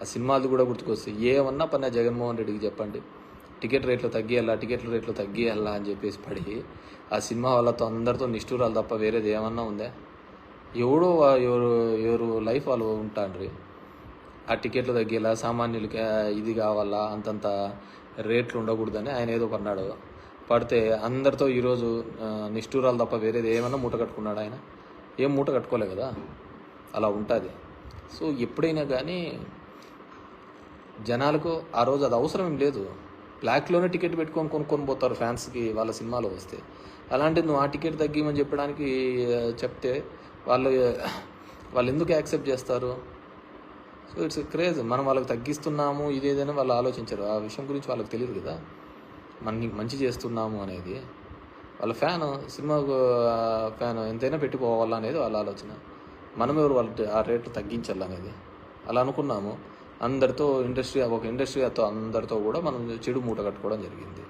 ఆ సినిమాలు కూడా గుర్తుకొస్తాయి. ఏమన్నా పన్నా జగన్మోహన్ రెడ్డికి చెప్పండి. టికెట్ రేట్లు తగ్గియాలా టికెట్ రేట్లు తగ్గియాలా అని చెప్పేసి పడి ఆ సినిమా వాళ్ళతో అందరితో నిష్ఠూరాలు తప్ప వేరేది ఏమన్నా ఉందా? ఎవడో ఎవరు ఎవరు లైఫ్ వాళ్ళు ఉంటాండ్రి. ఆ టికెట్లు తగ్గేలా సామాన్యులకి ఇది కావాలా అంతంత రేట్లు ఉండకూడదని ఆయన ఏదో పన్నాడు పడితే అందరితో ఈరోజు నిష్ఠూరాలు తప్ప వేరేది ఏమన్నా మూట కట్టుకున్నాడు ఆయన? ఏం మూట కట్టుకోలే కదా? అలా ఉంటుంది. సో ఎప్పుడైనా కానీ జనాలకు ఆ రోజు అది అవసరం ఏం లేదు. బ్లాక్లోనే టికెట్ పెట్టుకొని కొనుక్కొని పోతారు ఫ్యాన్స్కి వాళ్ళ సినిమాలో వస్తే. అలాంటిది నువ్వు ఆ టికెట్ తగ్గిమని చెప్పడానికి చెప్తే వాళ్ళు వాళ్ళు ఎందుకు యాక్సెప్ట్ చేస్తారు? So it's craze. మనం వాళ్ళకి తగ్గిస్తున్నాము ఇదేదైనా వాళ్ళు ఆలోచించరు. ఆ విషయం గురించి వాళ్ళకి తెలియదు కదా. మన మంచి చేస్తున్నాము అనేది. వాళ్ళ ఫ్యాన్ సినిమా ఫ్యాన్ ఎంతైనా పెట్టిపోవాలనేది వాళ్ళ ఆలోచన. మనం ఎవరు వాళ్ళ ఆ రేట్లు తగ్గించాలనేది. అలా అనుకున్నాము. అందరితో ఇండస్ట్రీ ఒక ఇండస్ట్రీతో అందరితో కూడా మనం చెడు మూట కట్టుకోవడం జరిగింది.